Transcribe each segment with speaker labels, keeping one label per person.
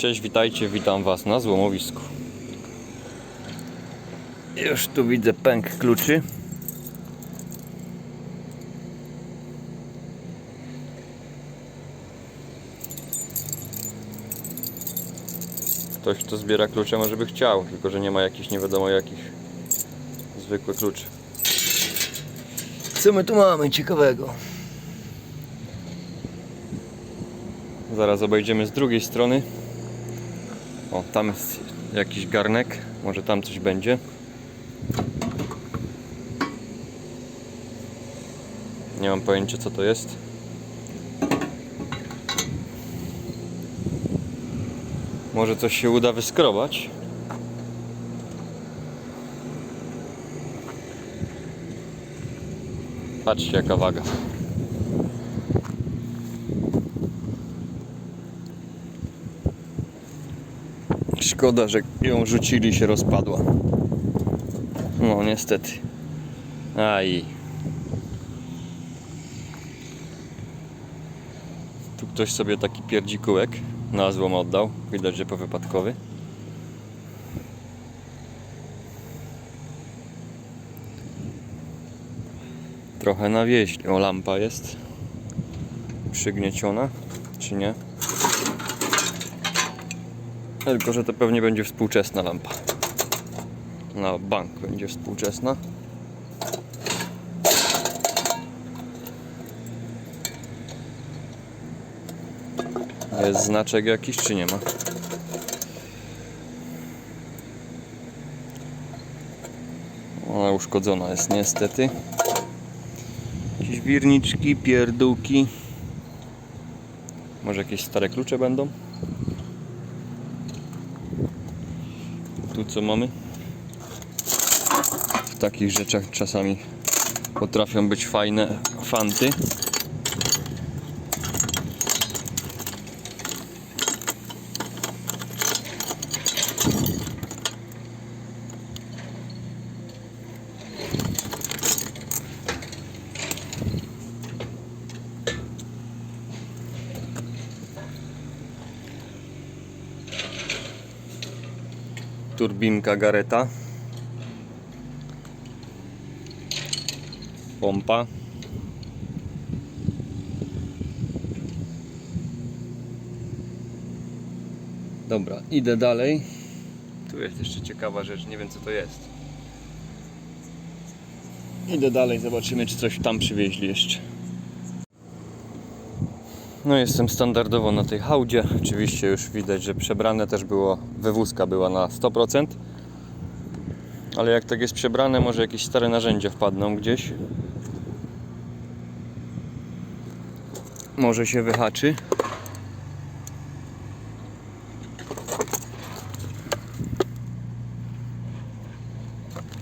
Speaker 1: Cześć, witajcie, witam Was na złomowisku. Już tu widzę pęk kluczy. Ktoś, kto zbiera klucze, może by chciał, tylko że nie ma jakichś nie wiadomo jakich zwykłych kluczy. Co my tu mamy ciekawego? Zaraz obejdziemy z drugiej strony. O, tam jest jakiś garnek. Może tam coś będzie. Nie mam pojęcia co to jest. Może coś się uda wyskrobać. Patrzcie jaka waga. Szkoda, że ją rzucili się rozpadła. No niestety. Aj. Tu ktoś sobie taki pierdzikułek na złom oddał. Widać, że powypadkowy. Trochę nawieźli. O, lampa jest. Przygnieciona, czy nie? Tylko, że to pewnie będzie współczesna lampa. Na bank będzie współczesna. Jest znaczek jakiś, czy nie ma? Ona uszkodzona jest niestety. Jakieś wirniczki, pierdółki. Może jakieś stare klucze będą? Co mamy? W takich rzeczach czasami potrafią być fajne fanty. Turbinka Gareta. Pompa. Dobra, idę dalej. Tu jest jeszcze ciekawa rzecz, nie wiem co to jest. Idę dalej, zobaczymy czy coś tam przywieźli jeszcze. No jestem standardowo na tej hałdzie. Oczywiście już widać, że przebrane też było, wywózka była na 100%. Ale jak tak jest przebrane, może jakieś stare narzędzia wpadną gdzieś. Może się wyhaczy.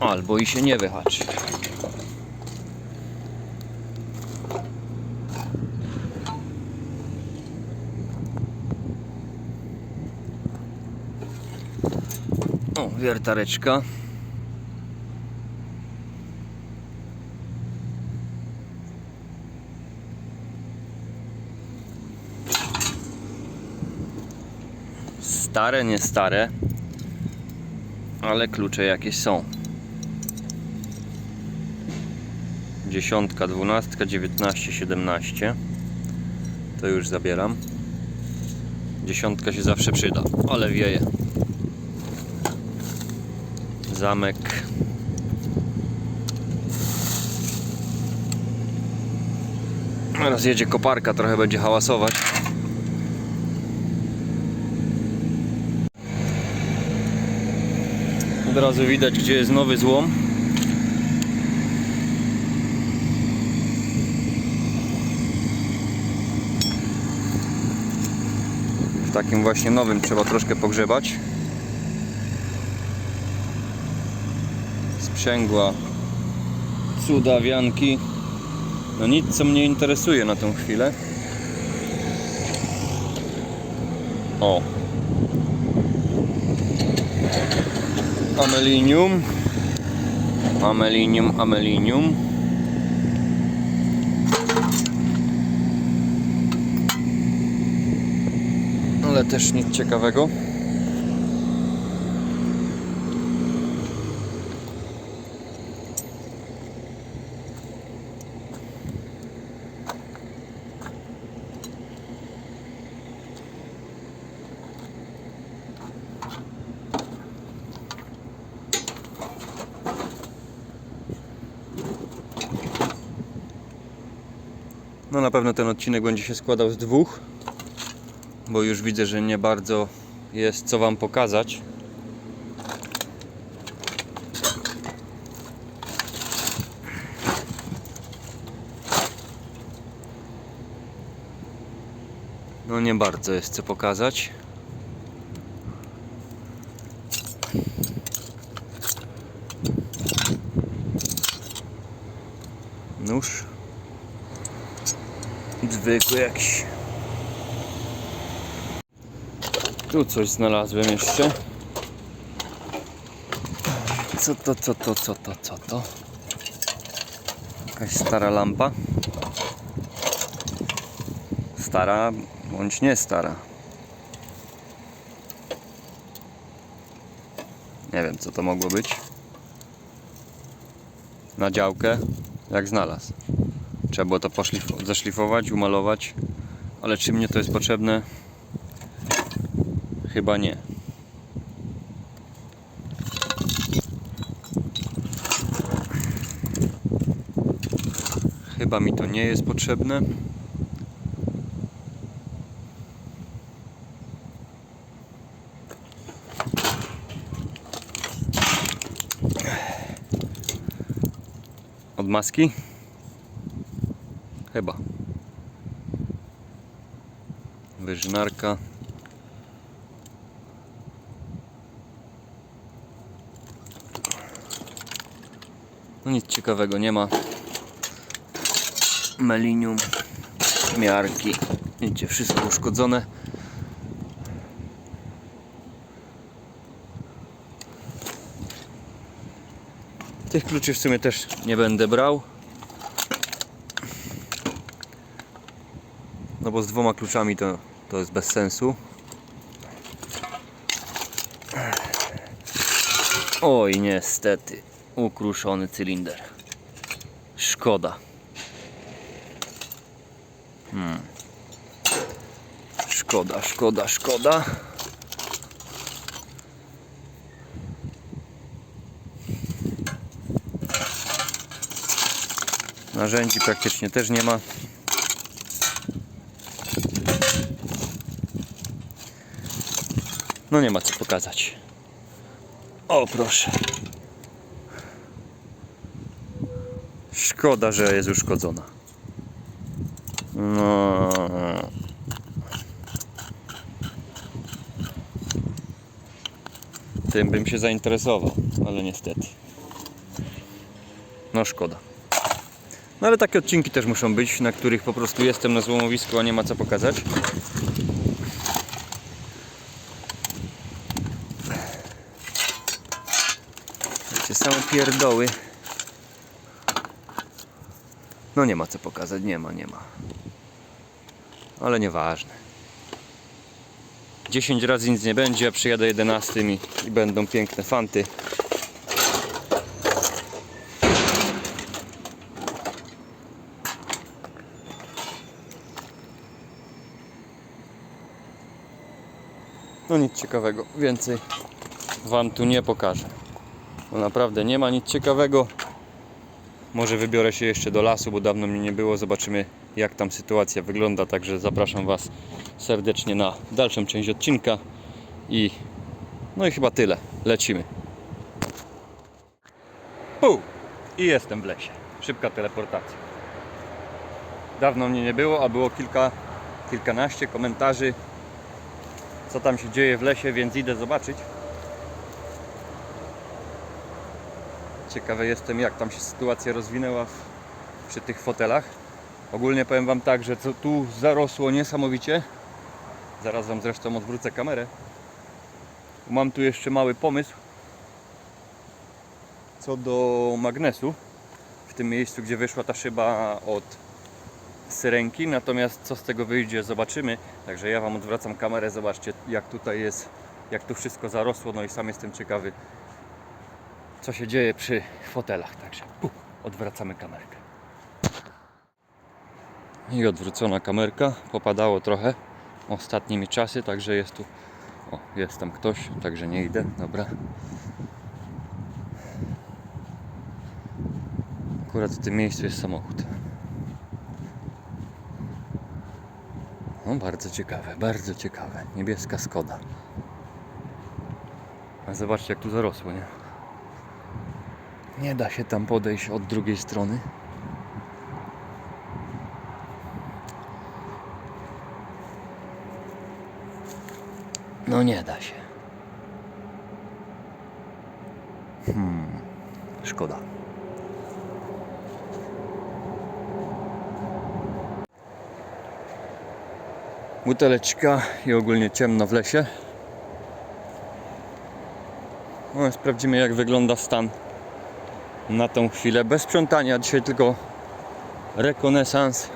Speaker 1: Albo i się nie wyhaczy. Wiertareczka. Stare, nie stare, ale klucze jakieś są. Dziesiątka, dwunastka, dziewiętnaście, siedemnaście. To już zabieram. Dziesiątka się zawsze przyda, ale wieje zamek. Teraz jedzie koparka, trochę będzie hałasować. Od razu widać, gdzie jest nowy złom. W takim właśnie nowym trzeba troszkę pogrzebać. Sprzęgła cudawianki. No nic co mnie interesuje na tą chwilę. O. Amelinium. Amelinium amelinium. Ale też nic ciekawego. No na pewno ten odcinek będzie się składał z dwóch, bo już widzę, że nie bardzo jest co Wam pokazać. No nie bardzo jest co pokazać. Nóż. Zwykły jakiś. Tu coś znalazłem jeszcze. Co to, co to, co to, co to? Jakaś stara lampa. Stara bądź nie stara. Nie wiem co to mogło być. Na działkę, jak znalazł. Trzeba było to zaszlifować, umalować. Ale czy mnie to jest potrzebne? Chyba nie. Chyba mi to nie jest potrzebne. Od maski? Chyba. Wyżynarka. No nic ciekawego nie ma. Melinium, miarki. Widzicie, wszystko uszkodzone. Tych kluczy w sumie też nie będę brał. No bo z dwoma kluczami to, to jest bez sensu. Oj, niestety. Ukruszony cylinder. Szkoda. Hmm. Szkoda, szkoda, szkoda. Narzędzi praktycznie też nie ma. No nie ma co pokazać. O proszę. Szkoda, że jest uszkodzona. No. Tym bym się zainteresował, ale niestety. No szkoda. No ale takie odcinki też muszą być, na których po prostu jestem na złomowisku, a nie ma co pokazać. Pierdoły. No nie ma co pokazać, nie ma, nie ma. Ale nieważne. 10 razy nic nie będzie, przyjadę 11 i, i będą piękne fanty. No nic ciekawego, więcej Wam tu nie pokażę. Bo naprawdę nie ma nic ciekawego. Może wybiorę się jeszcze do lasu, bo dawno mnie nie było. Zobaczymy jak tam sytuacja wygląda. Także zapraszam Was serdecznie na dalszą część odcinka. I no i chyba tyle. Lecimy. Pu! I jestem w lesie. Szybka teleportacja. Dawno mnie nie było, a było kilka, kilkanaście komentarzy co tam się dzieje w lesie, więc idę zobaczyć. Ciekawy jestem, jak tam się sytuacja rozwinęła w, przy tych fotelach. Ogólnie powiem Wam tak, że co tu zarosło niesamowicie. Zaraz Wam zresztą odwrócę kamerę. Mam tu jeszcze mały pomysł co do magnesu. W tym miejscu, gdzie wyszła ta szyba od syrenki, natomiast co z tego wyjdzie zobaczymy. Także ja Wam odwracam kamerę, zobaczcie jak tutaj jest, jak tu wszystko zarosło, no i sam jestem ciekawy co się dzieje przy fotelach. Także pu, odwracamy kamerkę. I odwrócona kamerka, popadało trochę ostatnimi czasy, także jest tu, o jest tam ktoś, także nie idę, dobra. Akurat w tym miejscu jest samochód. No bardzo ciekawe, bardzo ciekawe. Niebieska Skoda. A zobaczcie jak tu zarosło, nie? Nie da się tam podejść od drugiej strony. No nie da się. Hmm, szkoda. Buteleczka i ogólnie ciemno w lesie. No, sprawdzimy jak wygląda stan na tą chwilę. Bez sprzątania, dzisiaj tylko rekonesans.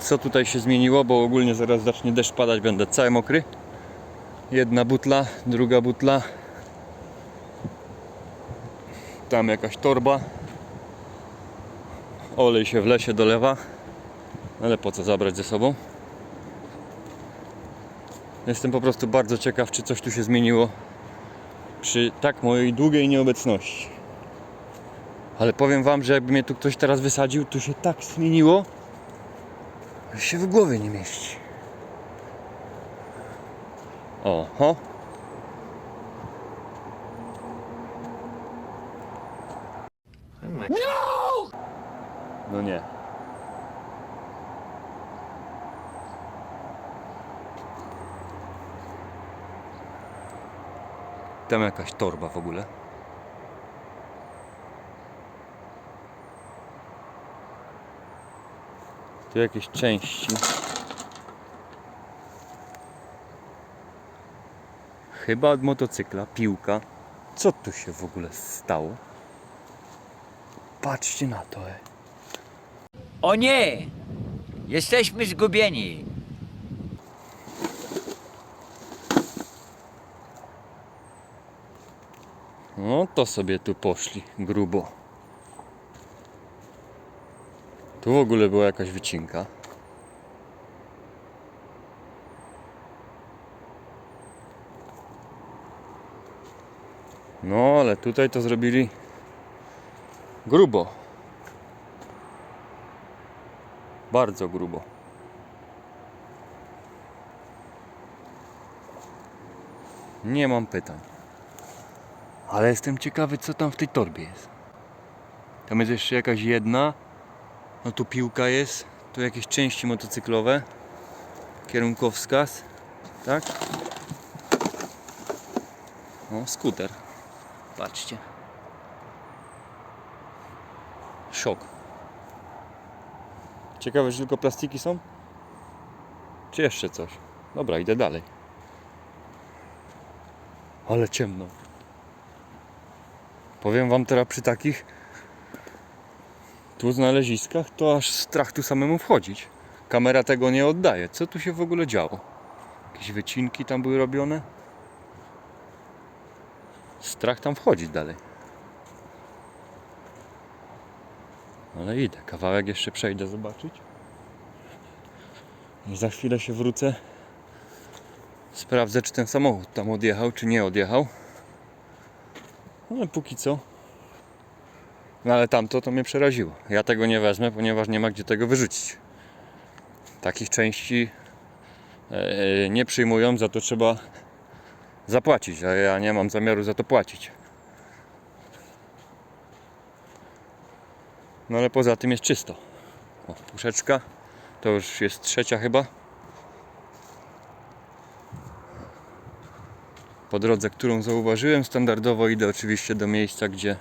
Speaker 1: Co tutaj się zmieniło, bo ogólnie zaraz zacznie deszcz padać, będę cały mokry. Jedna butla, druga butla. Tam jakaś torba. Olej się w lesie dolewa. Ale po co zabrać ze sobą? Jestem po prostu bardzo ciekaw, czy coś tu się zmieniło przy tak mojej długiej nieobecności. Ale powiem wam, że jakby mnie tu ktoś teraz wysadził, to się tak zmieniło, że się w głowie nie mieści. Oho. No nie. Tam jakaś torba w ogóle. Tu jakieś części. Chyba od motocykla, piłka. Co tu się w ogóle stało? Patrzcie na to. E.
Speaker 2: O nie! Jesteśmy zgubieni.
Speaker 1: No to sobie tu poszli grubo. Tu w ogóle była jakaś wycinka. No ale tutaj to zrobili grubo. Bardzo grubo. Nie mam pytań. Ale jestem ciekawy, co tam w tej torbie jest. Tam jest jeszcze jakaś jedna. No tu piłka jest. Tu jakieś części motocyklowe. Kierunkowskaz. Tak? O, skuter. Patrzcie. Szok. Ciekawe, że tylko plastiki są? Czy jeszcze coś? Dobra, idę dalej. Ale ciemno. Powiem wam teraz przy takich tu znaleziskach, to aż strach tu samemu wchodzić. Kamera tego nie oddaje. Co tu się w ogóle działo? Jakieś wycinki tam były robione? Strach tam wchodzić dalej. Ale idę, kawałek jeszcze przejdę zobaczyć. I za chwilę się wrócę. Sprawdzę, czy ten samochód tam odjechał, czy nie odjechał. Ale póki co. No ale tamto to mnie przeraziło. Ja tego nie wezmę, ponieważ nie ma gdzie tego wyrzucić. Takich części e, nie przyjmują, za to trzeba zapłacić, a ja nie mam zamiaru za to płacić. No ale poza tym jest czysto. O, puszeczka. To już jest trzecia chyba. po drodze, którą zauważyłem. Standardowo idę oczywiście do miejsca, gdzie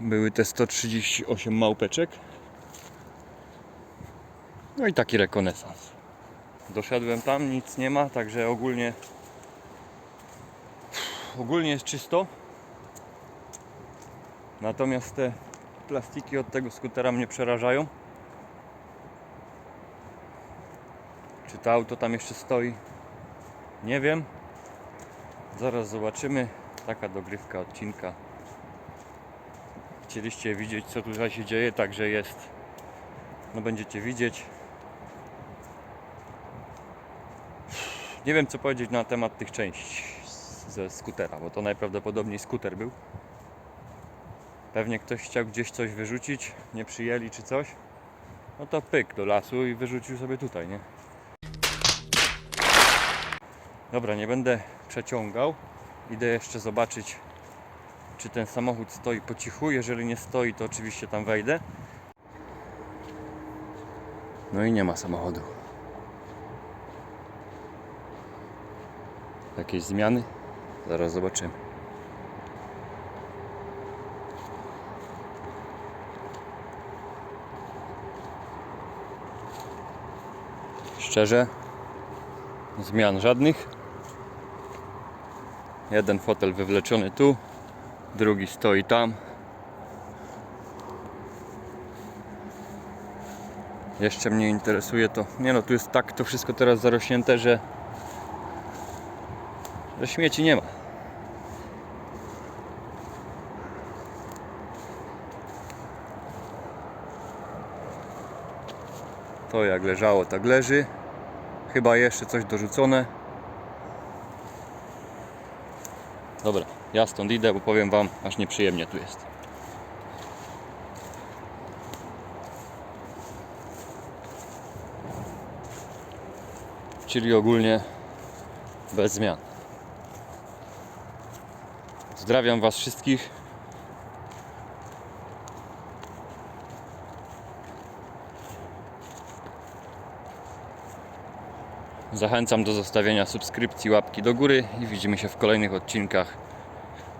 Speaker 1: były te 138 małpeczek. No i taki rekonesans. Doszedłem tam, nic nie ma, także ogólnie ogólnie jest czysto. Natomiast te plastiki od tego skutera mnie przerażają. Czy to auto tam jeszcze stoi? Nie wiem. Zaraz zobaczymy. Taka dogrywka odcinka. Chcieliście widzieć co tutaj się dzieje, także jest. No będziecie widzieć. Nie wiem co powiedzieć na temat tych części ze skutera, bo to najprawdopodobniej skuter był. Pewnie ktoś chciał gdzieś coś wyrzucić, nie przyjęli czy coś. No to pyk do lasu i wyrzucił sobie tutaj, nie? Dobra, nie będę przeciągał. Idę jeszcze zobaczyć, czy ten samochód stoi po cichu. Jeżeli nie stoi, to oczywiście tam wejdę. No i nie ma samochodu. Jakieś zmiany? Zaraz zobaczymy. Szczerze, zmian żadnych. Jeden fotel wywleczony tu, drugi stoi tam. Jeszcze mnie interesuje to. Nie no, tu jest tak to wszystko teraz zarośnięte, że, że śmieci nie ma. To jak leżało, tak leży. Chyba jeszcze coś dorzucone. Dobra, ja stąd idę, bo powiem wam, aż nieprzyjemnie tu jest. Czyli ogólnie bez zmian. Pozdrawiam was wszystkich. Zachęcam do zostawienia subskrypcji, łapki do góry i widzimy się w kolejnych odcinkach.